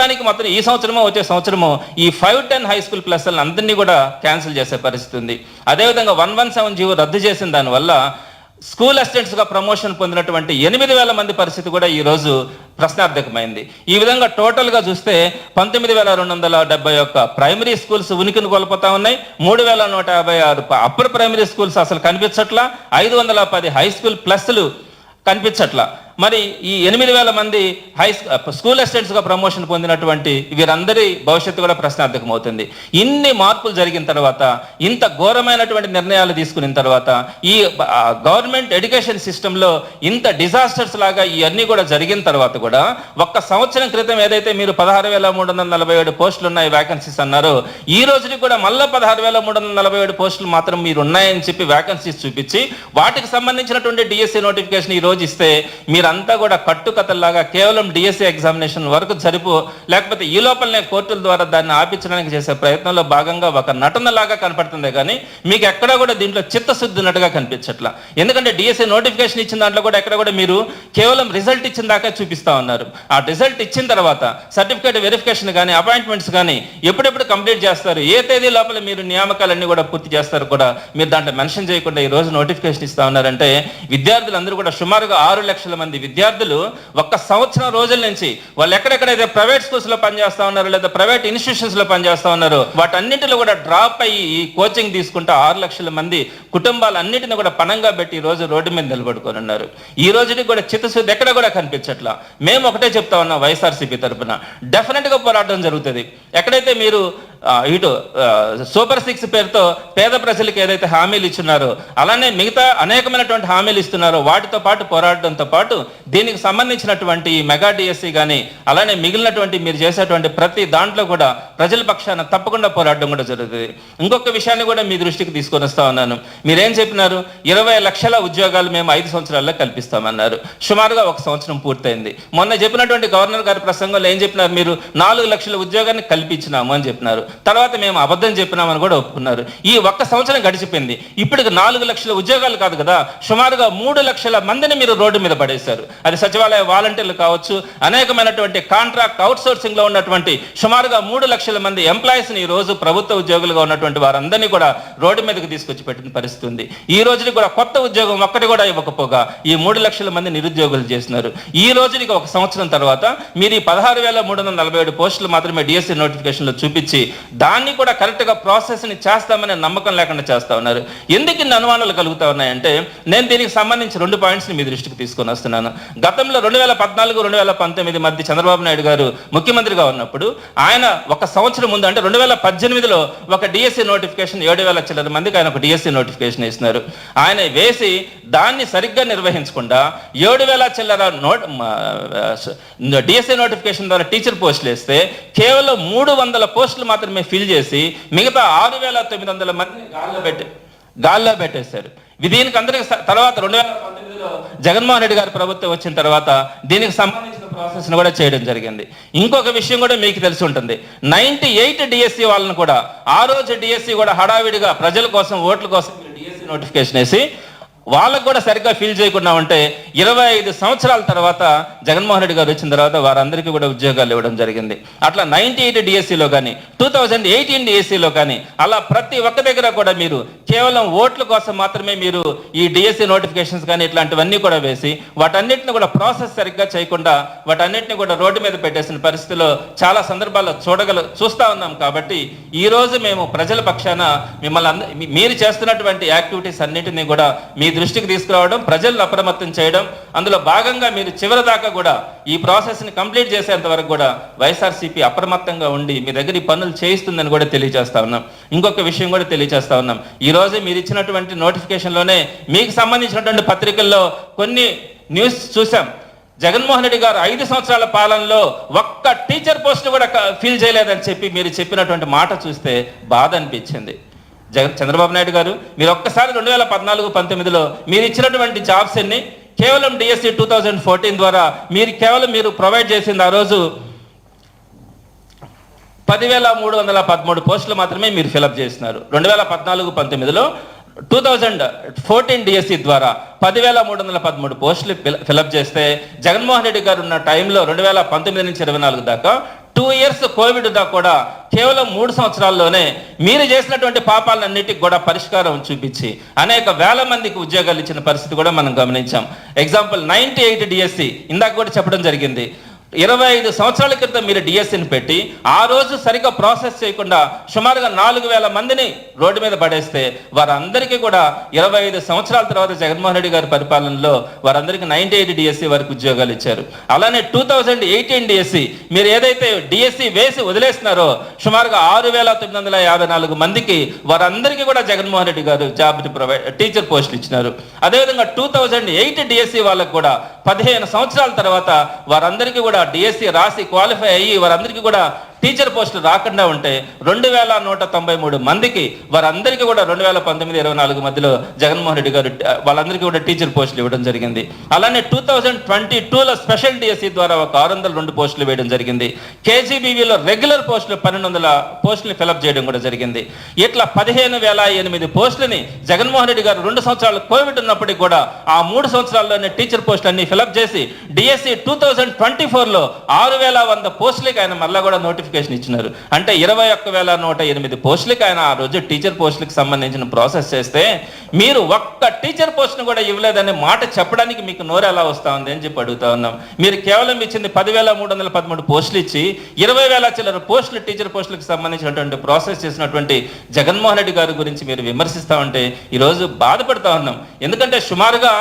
మొత్తానికి మొత్తం ఈ సంవత్సరమో వచ్చే సంవత్సరమో ఈ five ten high school plus అందరినీ కూడా క్యాన్సిల్ చేసే పరిస్థితి ఉంది. అదేవిధంగా వన్ వన్ సెవెన్ జీవో రద్దు చేసిన దానివల్ల స్కూల్ అసిస్టెంట్స్గా ప్రమోషన్ పొందినటువంటి ఎనిమిది వేల మంది పరిస్థితి కూడా ఈ రోజు ప్రశ్నార్థకమైంది. ఈ విధంగా టోటల్గా చూస్తే పంతొమ్మిది వేల రెండు వందల డెబ్బై ఒక్క ప్రైమరీ స్కూల్స్ ఉనికిని కోల్పోతా ఉన్నాయి. మూడు వేల నూట యాభై ఆరు అప్పర్ ప్రైమరీ స్కూల్స్ అసలు కనిపించట్లా. ఐదు వందల పది హై స్కూల్ ప్లస్లు కనిపించట్లా. మరి ఈ ఎనిమిది వేల మంది హై స్కూల్ అసిస్టెంట్స్గా ప్రమోషన్ పొందినటువంటి వీరందరి భవిష్యత్తు కూడా ప్రశ్నార్థకం అవుతుంది. ఇన్ని మార్పులు జరిగిన తర్వాత ఇంత ఘోరమైనటువంటి నిర్ణయాలు తీసుకున్న తర్వాత ఈ గవర్నమెంట్ ఎడ్యుకేషన్ సిస్టంలో ఇంత డిజాస్టర్స్ లాగా ఇవన్నీ కూడా జరిగిన తర్వాత కూడా ఒక్క సంవత్సరం క్రితం ఏదైతే మీరు పదహారు వేల మూడు వందల నలభై ఏడు పోస్టులు ఉన్నాయి వ్యాకెన్సీస్ అన్నారో ఈ రోజుకి కూడా మళ్ళీ పదహారు వేల మూడు వందల నలభై ఏడు పోస్టులు మాత్రం మీరు ఉన్నాయని చెప్పి వ్యాకెన్సీస్ చూపించి వాటికి సంబంధించినటువంటి డిఎస్సి నోటిఫికేషన్ ఈ రోజు ఇస్తే మీరు ఇదంతా కూడా కట్టుకథల్లాగా కేవలం డిఎస్సి ఎగ్జామినేషన్ వరకు సరిపో లేకపోతే ఈ లోపలనే కోర్టుల ద్వారా దాన్ని ఆపించడానికి చేసే ప్రయత్నంలో భాగంగా ఒక నటనలాగా కనపడుతుంది కానీ మీకు ఎక్కడ కూడా దీంట్లో చిత్తశుద్ధి ఉన్నట్టుగా కనిపించట్లా. ఎందుకంటే డిఎస్సి నోటిఫికేషన్ ఇచ్చిన దాంట్లో కూడా ఎక్కడ కూడా మీరు కేవలం రిజల్ట్ ఇచ్చిన దాకా చూపిస్తా ఉన్నారు. ఆ రిజల్ట్ ఇచ్చిన తర్వాత సర్టిఫికేట్ వెరిఫికేషన్ కానీ అపాయింట్మెంట్స్ కానీ ఎప్పుడెప్పుడు కంప్లీట్ చేస్తారు ఏ తేదీ లోపల మీరు నియామకాలన్నీ కూడా పూర్తి చేస్తారు కూడా మీరు దాంట్లో మెన్షన్ చేయకుండా ఈ రోజు నోటిఫికేషన్ ఇస్తా ఉన్నారంటే విద్యార్థులందరూ కూడా సుమారుగా ఆరు లక్షల మంది విద్యార్థులు ఒక్క సంవత్సరం రోజుల నుంచి వాళ్ళు ఎక్కడెక్కడైతే ప్రైవేట్ స్కూల్స్లో పనిచేస్తా ఉన్నారు లేదా ప్రైవేట్ ఇన్స్టిట్యూషన్స్లో పనిచేస్తా ఉన్నారు వాటన్నిటిలో కూడా డ్రాప్ అయ్యి ఈ కోచింగ్ తీసుకుంటూ ఆరు లక్షల మంది కుటుంబాలన్నిటిని కూడా పణంగా పెట్టి ఈ రోజు రోడ్డు మీద నిలబడుకొని ఉన్నారు. ఈ రోజుకి కూడా చిత్తశుద్ధి ఎక్కడ కూడా కనిపించట్లా. మేము ఒకటే చెప్తా ఉన్నాం వైఎస్ఆర్సీపీ తరఫున డెఫినెట్గా పోరాటం జరుగుతుంది. ఎక్కడైతే మీరు ఇటు సూపర్ సిక్స్ పేరుతో పేద ప్రజలకు ఏదైతే హామీలు ఇచ్చున్నారో అలానే మిగతా అనేకమైనటువంటి హామీలు ఇస్తున్నారో వాటితో పాటు పోరాడడంతో పాటు దీనికి సంబంధించినటువంటి మెగా డిఎస్సి కానీ అలానే మిగిలినటువంటి మీరు చేసేటువంటి ప్రతి దాంట్లో కూడా ప్రజల పక్షాన తప్పకుండా పోరాడడం కూడా జరుగుతుంది. ఇంకొక విషయాన్ని కూడా మీ దృష్టికి తీసుకొని వస్తా ఉన్నాను. మీరేం చెప్పినారు? ఇరవై లక్షల ఉద్యోగాలు మేము ఐదు సంవత్సరాల్లో కల్పిస్తామన్నారు. సుమారుగా ఒక సంవత్సరం పూర్తయింది. మొన్న చెప్పినటువంటి గవర్నర్ గారి ప్రసంగంలో ఏం చెప్పినారు మీరు? నాలుగు లక్షల ఉద్యోగాన్ని కల్పించినాము అని చెప్పినారు. తర్వాత మేము అబద్ధం చెప్పినామని కూడా ఒప్పుకున్నారు. ఈ ఒక్క సంవత్సరం గడిచిపోయింది. ఇప్పటికి నాలుగు లక్షల ఉద్యోగాలు కాదు కదా సుమారుగా మూడు లక్షల మందిని మీరు రోడ్డు మీద పడేశారు. అది సచివాలయ వాలంటీర్లు కావచ్చు అనేకమైనటువంటి కాంట్రాక్ట్ అవుట్సోర్సింగ్లో ఉన్నటువంటి సుమారుగా మూడు లక్షల మంది ఎంప్లాయీస్ని ఈ రోజు ప్రభుత్వ ఉద్యోగులుగా ఉన్నటువంటి వారందరినీ కూడా రోడ్డు మీదకి తీసుకొచ్చి పెట్టిన పరిస్థితి ఉంది ఈ రోజుకి కూడా కొత్త ఉద్యోగం ఒక్కటి కూడా ఇవ్వకపోగా ఈ మూడు లక్షల మంది నిరుద్యోగులు చేస్తున్నారు. ఈ రోజుకి ఒక సంవత్సరం తర్వాత మీరు ఈ పదహారు వేల మూడు వందల నలభై ఏడు పోస్టులు మాత్రమే డిఎస్సి నోటిఫికేషన్లో చూపించి దాన్ని కూడా కరెక్ట్గా ప్రాసెస్ని చేస్తామనే నమ్మకం లేకుండా చేస్తా ఉన్నారు. ఎందుకు ఇన్ని అనుమానాలు కలుగుతూ ఉన్నాయంటే నేను దీనికి సంబంధించి రెండు పాయింట్స్ని మీ దృష్టికి తీసుకొని వస్తున్నాను. గతంలో రెండు వేల పద్నాలుగు రెండు వేల పంతొమ్మిది మధ్య చంద్రబాబు నాయుడు గారు ముఖ్యమంత్రిగా ఉన్నప్పుడు ఆయన ఒక సంవత్సరం ముందు అంటే రెండు వేల పద్దెనిమిదిలో ఒక డిఎస్సి నోటిఫికేషన్ ఏడు వేల చిల్లర మందికి ఆయన ఒక డిఎస్సి నోటిఫికేషన్ ఇస్తున్నారు ఆయన వేసి దాన్ని సరిగ్గా నిర్వహించకుండా ఏడు వేల చిల్లర నోట్ డిఎస్సి నోటిఫికేషన్ ద్వారా టీచర్ పోస్టులు వేస్తే కేవలం మూడు వందల పోస్టులు మాత్రం మాత్రమే ఫిల్ చేసి మిగతా ఆరు వేల తొమ్మిది వందల మంది గాల్లో పెట్టి గాల్లో పెట్టేశారు. దీనికి అందరికి తర్వాత రెండు వేల పంతొమ్మిదిలో జగన్మోహన్ రెడ్డి గారి ప్రభుత్వం వచ్చిన తర్వాత దీనికి సంబంధించిన ప్రాసెస్ కూడా చేయడం జరిగింది. ఇంకొక విషయం కూడా మీకు తెలిసి ఉంటుంది. నైన్టీ ఎయిట్ డిఎస్సి వాళ్ళని కూడా ఆ రోజు డిఎస్సి కూడా హడావిడిగా ప్రజల కోసం ఓట్ల కోసం డిఎస్సి నోటిఫికేషన్ వేసి వాళ్ళకు కూడా సరిగ్గా ఫీల్ చేయకుండా ఉంటే ఇరవై ఐదు సంవత్సరాల తర్వాత జగన్మోహన్ రెడ్డి గారు వచ్చిన తర్వాత వారందరికీ కూడా ఉద్యోగాలు ఇవ్వడం జరిగింది. అట్లా నైన్టీ ఎయిట్ డిఎస్సిలో కానీ టూ థౌజండ్ ఎయిటీన్ డిఎస్సిలో కానీ అలా ప్రతి ఒక్క దగ్గర కూడా మీరు కేవలం ఓట్ల కోసం మాత్రమే మీరు ఈ డిఎస్సి నోటిఫికేషన్స్ కానీ ఇట్లాంటివన్నీ కూడా వేసి వాటన్నిటిని కూడా ప్రాసెస్ సరిగ్గా చేయకుండా వాటన్నిటిని కూడా రోడ్డు మీద పెట్టేసిన పరిస్థితిలో చాలా సందర్భాల్లో చూడగల చూస్తా ఉన్నాం కాబట్టి ఈ రోజు మేము ప్రజల పక్షాన మిమ్మల్ని మీరు చేస్తున్నటువంటి యాక్టివిటీస్ అన్నింటినీ కూడా మీ దృష్టికి తీసుకురావడం ప్రజలను అప్రమత్తం చేయడం అందులో భాగంగా మీరు చివరి దాకా కూడా ఈ ప్రాసెస్ని కంప్లీట్ చేసేంత వరకు కూడా వైఎస్ఆర్సీపీ అప్రమత్తంగా ఉండి మీ దగ్గర ఈ పనులు చేయిస్తుందని కూడా తెలియజేస్తా ఉన్నాం. ఇంకొక విషయం కూడా తెలియజేస్తా ఉన్నాం. ఈరోజే మీరు ఇచ్చినటువంటి నోటిఫికేషన్లోనే మీకు సంబంధించినటువంటి పత్రికల్లో కొన్ని న్యూస్ చూసాం. జగన్మోహన్ రెడ్డి గారు ఐదు సంవత్సరాల పాలనలో ఒక్క టీచర్ పోస్ట్ కూడా ఫీల్ చేయలేదని చెప్పి మీరు చెప్పినటువంటి మాట చూస్తే బాధ అనిపించింది. జగన్ చంద్రబాబు నాయుడు గారు మీరు ఒక్కసారి రెండు వేల పద్నాలుగు పంతొమ్మిదిలో మీరు ఇచ్చినటువంటి జాబ్స్ అన్ని కేవలం డిఎస్సి టూ థౌజండ్ ఫోర్టీన్ ద్వారా మీరు కేవలం మీరు ప్రొవైడ్ చేసింది ఆ రోజు పదివేల మూడు వందల పదమూడు పోస్టులు మాత్రమే మీరు ఫిలప్ చేసినారు. రెండు వేల పద్నాలుగు పంతొమ్మిదిలో టూ థౌజండ్ ఫోర్టీన్ డిఎస్సి ద్వారా పదివేల మూడు వందల పదమూడు పోస్టులు ఫిలప్ చేస్తే జగన్మోహన్ రెడ్డి గారు ఉన్న టైంలో రెండు వేల పంతొమ్మిది నుంచి ఇరవై నాలుగు దాకా టూ ఇయర్స్ కోవిడ్ దా కూడా కేవలం మూడు సంవత్సరాల్లోనే మీరు చేసినటువంటి పాపాలన్నిటికి కూడా పరిష్కారం చూపించి అనేక వేల మందికి ఉద్యోగాలు ఇచ్చిన పరిస్థితి కూడా మనం గమనించాం. ఎగ్జాంపుల్ నైన్టీ ఎయిట్ డిఎస్సి ఇందాక కూడా చెప్పడం జరిగింది. ఇరవై ఐదు సంవత్సరాల క్రితం మీరు డిఎస్సిని పెట్టి ఆ రోజు సరిగ్గా ప్రాసెస్ చేయకుండా సుమారుగా నాలుగు వేల మందిని రోడ్డు మీద పడేస్తే వారందరికీ కూడా ఇరవై ఐదు సంవత్సరాల తర్వాత జగన్మోహన్ రెడ్డి గారి పరిపాలనలో వారందరికీ నైన్టీ ఎయిట్ డిఎస్సి వరకు ఉద్యోగాలు ఇచ్చారు. అలానే టూ థౌజండ్ ఎయిటీన్ డిఎస్సి మీరు ఏదైతే డిఎస్సి వేసి వదిలేస్తున్నారో సుమారుగా ఆరు వేల తొమ్మిది వందల యాభై నాలుగు మందికి వారందరికీ కూడా జగన్మోహన్ రెడ్డి గారు జాబ్ ప్రొవైడ్ టీచర్ పోస్టులు ఇచ్చినారు. అదేవిధంగా టూ థౌజండ్ ఎయిట్ డిఎస్సి వాళ్ళకు కూడా పదిహేను సంవత్సరాల తర్వాత వారందరికీ కూడా డిఎస్సి రాసి క్వాలిఫై అయ్యి వారందరికీ కూడా టీచర్ పోస్టులు రాకుండా ఉంటే రెండు వేల నూట తొంభై మూడు మందికి వారందరికీ కూడా రెండు వేల పంతొమ్మిది ఇరవై నాలుగు మధ్యలో జగన్మోహన్ రెడ్డి గారు వాళ్ళందరికీ కూడా టీచర్ పోస్టులు ఇవ్వడం జరిగింది. అలానే టూ థౌజండ్ ట్వంటీ టూలో స్పెషల్ డిఎస్సి ద్వారా ఒక ఆరు వందల రెండు పోస్టులు వేయడం జరిగింది. కేజీబీవీలో రెగ్యులర్ పోస్టులు పన్నెండు వందల పోస్టులు ఫిలప్ చేయడం కూడా జరిగింది. ఇట్లా పదిహేను వేల ఎనిమిది పోస్టులని జగన్మోహన్ రెడ్డి గారు రెండు సంవత్సరాలు కోవిడ్ ఉన్నప్పటికీ కూడా ఆ మూడు సంవత్సరాల్లోనే టీచర్ పోస్టులన్నీ ఫిలప్ చేసి డిఎస్సి టూ థౌజండ్ ట్వంటీ ఫోర్లో ఆరు వేల వంద పోస్టులకి ఆయన మళ్ళీ కూడా నోటిఫికేషన్ ఇచ్చినారు. అంటే ఇరవై ఒక్క వేల నూట ఎనిమిది పోస్టులకి ఆయన ఆ రోజు టీచర్ పోస్టులకు సంబంధించిన ప్రాసెస్ చేస్తే మీరు ఒక్క టీచర్ పోస్ట్ను కూడా ఇవ్వలేదనే మాట చెప్పడానికి మీకు నోరు ఎలా వస్తా ఉంది అని చెప్పి అడుగుతా ఉన్నాం. మీరు కేవలం ఇచ్చింది పదివేల మూడు వందల పదమూడు పోస్టులు ఇచ్చి ఇరవై వేల చిల్లర పోస్టులు టీచర్ పోస్టులకు సంబంధించినటువంటి ప్రాసెస్ చేసినటువంటి జగన్మోహన్ రెడ్డి గారి గురించి మీరు విమర్శిస్తా ఉంటే ఈరోజు బాధపడతా ఉన్నాం. ఎందుకంటే సుమారుగా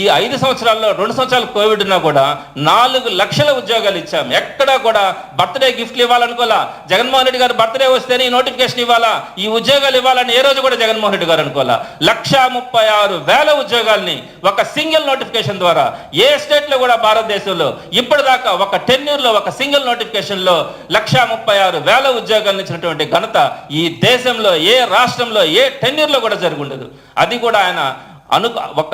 ఈ ఐదు సంవత్సరాల్లో రెండు సంవత్సరాలు కోవిడ్ ఉన్నా కూడా నాలుగు లక్షల ఉద్యోగాలు ఇచ్చాం. ఎక్కడా కూడా బర్త్డే గిఫ్ట్లు ఇవ్వాలనుకోలా. జగన్మోహన్ రెడ్డి గారు బర్త్డే వస్తేనే ఈ నోటిఫికేషన్ ఇవ్వాలా? ఈ ఉద్యోగాలు ఇవ్వాలని ఏ రోజు కూడా జగన్మోహన్ రెడ్డి గారు అనుకోలా. లక్ష ముప్పై ఆరు వేల ఉద్యోగాల్ని ఒక సింగిల్ నోటిఫికేషన్ ద్వారా ఏ స్టేట్లో కూడా భారతదేశంలో ఇప్పటిదాకా ఒక టెన్యూర్లో ఒక సింగిల్ నోటిఫికేషన్లో లక్ష ముప్పై ఆరు వేల ఉద్యోగాలను ఇచ్చినటువంటి ఘనత ఈ దేశంలో ఏ రాష్ట్రంలో ఏ టెన్యూర్లో కూడా జరుగుండదు అది కూడా ఆయన అను ఒక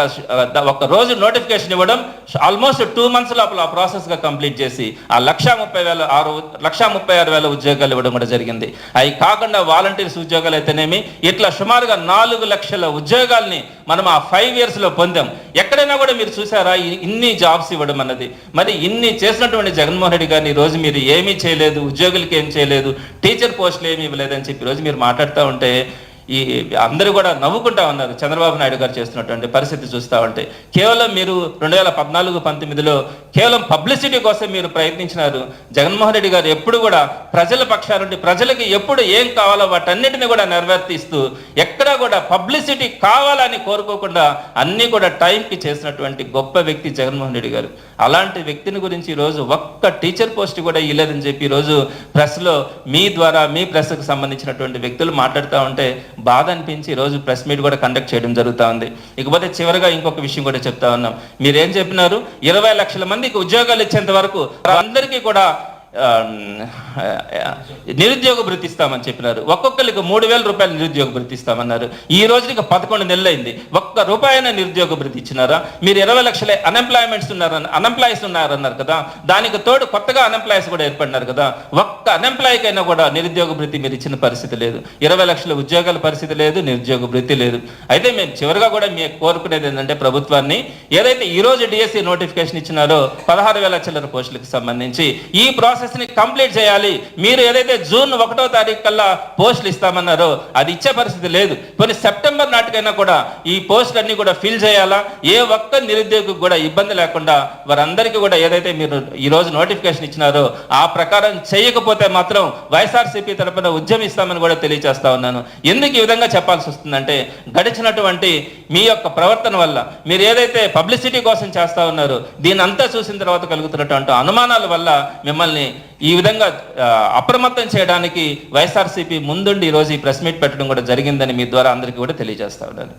ఒక రోజు నోటిఫికేషన్ ఇవ్వడం ఆల్మోస్ట్ టూ మంత్స్ లోపల ఆ ప్రాసెస్గా కంప్లీట్ చేసి ఆ లక్షా ముప్పై వేల ఆరు లక్ష ముప్పై ఆరు వేల ఉద్యోగాలు ఇవ్వడం కూడా జరిగింది. అవి కాకుండా వాలంటీర్స్ ఉద్యోగాలు అయితేనేమి ఇట్లా సుమారుగా నాలుగు లక్షల ఉద్యోగాల్ని మనం ఆ ఫైవ్ ఇయర్స్లో పొందాం. ఎక్కడైనా కూడా మీరు చూసారా ఇన్ని జాబ్స్ ఇవ్వడం అన్నది? మరి ఇన్ని చేసినటువంటి జగన్మోహన్ రెడ్డి గారిని రోజు మీరు ఏమీ చేయలేదు ఉద్యోగులకి ఏం చేయలేదు టీచర్ పోస్టులు ఏమీ ఇవ్వలేదని చెప్పి రోజు మీరు మాట్లాడుతూ ఉంటే ఈ అందరూ కూడా నవ్వుకుంటా ఉన్నారు. చంద్రబాబు నాయుడు గారు చేస్తున్నటువంటి పరిస్థితి చూస్తూ ఉంటే. కేవలం మీరు రెండు వేల పద్నాలుగు పంతొమ్మిదిలో కేవలం పబ్లిసిటీ కోసం మీరు ప్రయత్నించినారు. జగన్మోహన్ రెడ్డి గారు ఎప్పుడు కూడా ప్రజల పక్షానుండి ప్రజలకి ఎప్పుడు ఏం కావాలో వాటన్నిటిని కూడా నెరవేర్తిస్తూ ఎక్కడా కూడా పబ్లిసిటీ కావాలని కోరుకోకుండా అన్నీ కూడా టైంకి చేసినటువంటి గొప్ప వ్యక్తి జగన్మోహన్ రెడ్డి గారు. అలాంటి వ్యక్తిని గురించి ఈరోజు ఒక్క టీచర్ పోస్ట్ కూడా ఇవ్వలేదని చెప్పి ఈరోజు ప్రెస్లో మీ ద్వారా మీ ప్రెస్కి సంబంధించినటువంటి వ్యక్తులు మాట్లాడుతూ ఉంటే బాధ అనిపించి ఈరోజు ప్రెస్ మీట్ కూడా కండక్ట్ చేయడం జరుగుతూ ఉంది. ఇకపోతే చివరిగా ఇంకొక విషయం కూడా చెప్తా ఉన్నాం. మీరేం చెప్పినారు? ఇరవై లక్షల మందికి ఉద్యోగాలు ఇచ్చేంత వరకు అందరికీ కూడా నిరుద్యోగ భృతి ఇస్తామని చెప్పినారు. ఒక్కొక్కరికి మూడు వేల రూపాయలు నిరుద్యోగ వృత్తిస్తామన్నారు ఈ రోజుకి పదకొండు నెలలైంది. ఒక్క రూపాయన నిరుద్యోగ భృతి ఇచ్చినారా? మీరు ఇరవై లక్షల అన్ఎంప్లాయ్మెంట్స్ ఉన్నారని అన్ఎంప్లాయీస్ ఉన్నారన్నారు కదా. దానికి తోడు కొత్తగా అన్ఎంప్లాయీస్ కూడా ఏర్పడినారు కదా. ఒక్క అన్ఎంప్లాయీకైనా కూడా నిరుద్యోగ భృతి మీరు ఇచ్చిన పరిస్థితి లేదు. ఇరవై లక్షల ఉద్యోగాల పరిస్థితి లేదు నిరుద్యోగ భృతి లేదు. అయితే మేము చివరిగా కూడా మేము కోరుకునేది ఏంటంటే ప్రభుత్వాన్ని ఏదైతే ఈ రోజు డిఎస్సి నోటిఫికేషన్ ఇచ్చినారో పదహారు వేల చిల్లర పోస్టులకు సంబంధించి ఈ ప్రాసెస్ని కంప్లీట్ చేయాలి. మీరు ఏదైతే జూన్ ఒకటో తారీఖు కల్లా పోస్టులు ఇస్తామన్నారో అది ఇచ్చే పరిస్థితి లేదు. కొన్ని సెప్టెంబర్ నాటికైనా కూడా ఈ పోస్టులన్నీ కూడా ఫిల్ చేయాలా? ఏ ఒక్క నిరుద్యోగికి కూడా ఇబ్బంది లేకుండా వారందరికీ కూడా ఏదైతే మీరు ఈ రోజు నోటిఫికేషన్ ఇచ్చినారో ఆ ప్రకారం చేయకపోతే మాత్రం వైఎస్ఆర్సీపీ తరపున ఉద్యమిస్తామని కూడా తెలియజేస్తా ఉన్నాను. ఎందుకు ఈ విధంగా చెప్పాల్సి వస్తుందంటే గడిచినటువంటి మీ యొక్క ప్రవర్తన వల్ల మీరు ఏదైతే పబ్లిసిటీ కోసం చేస్తా ఉన్నారో దీని అంతా చూసిన తర్వాత కలుగుతున్నటువంటి అనుమానాల వల్ల మిమ్మల్ని ఈ విధంగా అప్రమత్తం చేయడానికి వైఎస్ఆర్సీపీ ముందుండి ఈరోజు ఈ ప్రెస్ మీట్ పెట్టడం కూడా జరిగిందని మీ ద్వారా అందరికీ కూడా తెలియజేస్తా ఉన్నాను.